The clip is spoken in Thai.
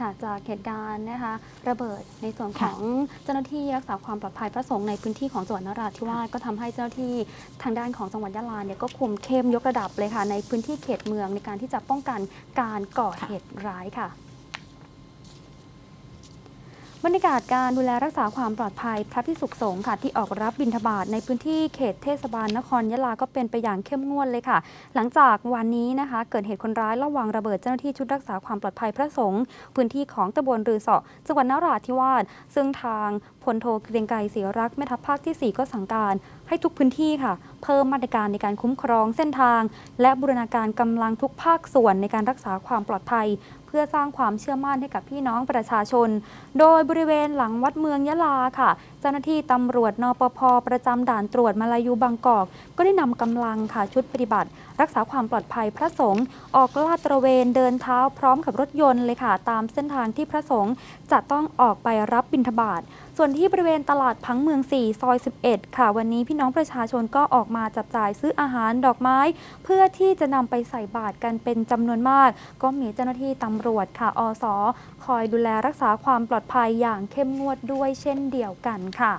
ค่ะจากเหตุการณ์นะคะระเบิดในส่วนของเจ้าหน้าที่รักษาความปลอดภัยพระสงฆ์ในพื้นที่ของจังหวัดนราธิวาสก็ทำให้เจ้าหน้าที่ทางด้านของจังหวัดยะลาเนี่ยก็คุมเข้มยกระดับเลยค่ะ ในพื้นที่เขตเมืองในการที่จะป้องกันการก่อเหตุร้ายค่ะ บรรยากาศการดูแลรักษาความปลอดภัยพระพิสุขสงฆ์ค่ะที่ออกรับบิณฑบาตในพื้นที่เขตเทศบาลนครยะลาก็เป็นไปอย่างเข้มงวดเลยค่ะ หลังจากวันนี้นะคะ เกิดเหตุคนร้ายระวางระเบิดเจ้าหน้าที่ชุดรักษาความปลอดภัยพระสงฆ์พื้นที่ของตำบลรือเสาะจังหวัดนราธิวาสซึ่งทางพลโทเกรียงไกรศรีรักษ์แม่ทัพภาคที่ 4 ก็สั่งการให้ทุกพื้นที่ค่ะเพิ่มมาตรการในการคุ้มครองเส้นทาง และบูรณาการกำลังทุกภาคส่วนในการรักษาความปลอดภัย เพื่อสร้างความเชื่อมั่นให้กับพี่น้องประชาชน โดยบริเวณหลังวัดเมืองยะลาค่ะ จ้าหน้าที่ตำรวจนปภประจำด่านตรวจมาลายูบางกอก ก็ได้นำกำลังค่ะชุดปฏิบัติ รักษาความปลอดภัยพระสงฆ์ออกลาดตระเวนเดินเท้าพร้อมกับรถยนต์เลยค่ะ ตามเส้นทางที่พระสงฆ์จะต้องออกไปรับบิณฑบาตส่วนที่บริเวณตลาดพังเมือง 4 ซอย 11 ค่ะ วันนี้พี่น้องประชาชนก็ออกมาจับจ่ายซื้ออาหารดอกไม้ เพื่อที่จะนำไปใส่บาตรกันเป็นจำนวนมาก ก็มีเจ้าหน้าที่ตำรวจค่ะอส คอยดูแลรักษาความปลอดภัยอย่างเข้มงวดด้วยเช่นเดียวกันค่ะ